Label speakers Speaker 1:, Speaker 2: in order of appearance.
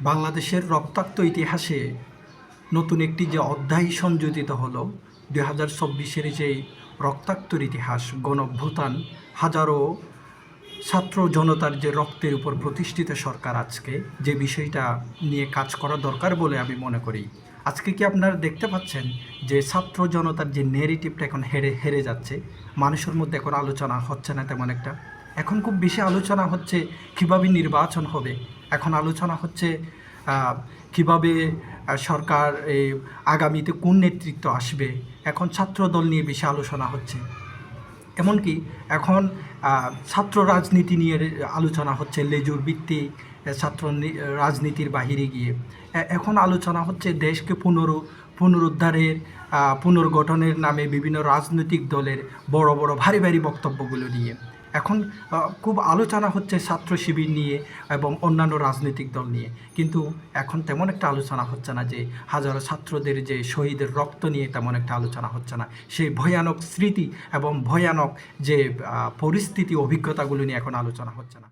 Speaker 1: বাংলাদেশের রক্তাক্ত ইতিহাসে নতুন একটি যে অধ্যায় সংযোজিত হলো, দুই হাজার চব্বিশের যে রক্তাক্তর ইতিহাস গণভ্যুত্থান হাজারো ছাত্র জনতার যে রক্তের উপর প্রতিষ্ঠিত সরকার আজকে, যে বিষয়টা নিয়ে কাজ করা দরকার বলে আমি মনে করি। আজকে কি আপনারা দেখতে পাচ্ছেন যে ছাত্র জনতার যে নেগেটিভটা এখন হেরে হেরে যাচ্ছে, মানুষের মধ্যে এখন আলোচনা হচ্ছে না তেমন একটা? এখন খুব বেশি আলোচনা হচ্ছে কীভাবে নির্বাচন হবে। এখন আলোচনা হচ্ছে কীভাবে সরকার আগামীতে কোন নেতৃত্ব আসবে। এখন ছাত্রদল নিয়ে বেশি আলোচনা হচ্ছে। এমনকি এখন ছাত্র রাজনীতি নিয়ে আলোচনা হচ্ছে লেজুর ভিত্তিক ছাত্র রাজনীতির বাহিরে গিয়ে। এখন আলোচনা হচ্ছে দেশকে পুনরু, পুনরুদ্ধারের পুনর্গঠনের নামে বিভিন্ন রাজনৈতিক দলের বড় বড়, ভারী ভারী বক্তব্যগুলো নিয়ে। এখন খুব আলোচনা হচ্ছে ছাত্র শিবির নিয়ে এবং অন্যান্য রাজনৈতিক দল নিয়ে। কিন্তু এখন তেমন একটা আলোচনা হচ্ছে না যে হাজারো ছাত্রদের যে শহীদের রক্ত নিয়ে তেমন একটা আলোচনা হচ্ছে না। সেই ভয়ানক স্মৃতি এবং ভয়ানক যে পরিস্থিতি, অভিজ্ঞতাগুলো নিয়ে এখন আলোচনা হচ্ছে না।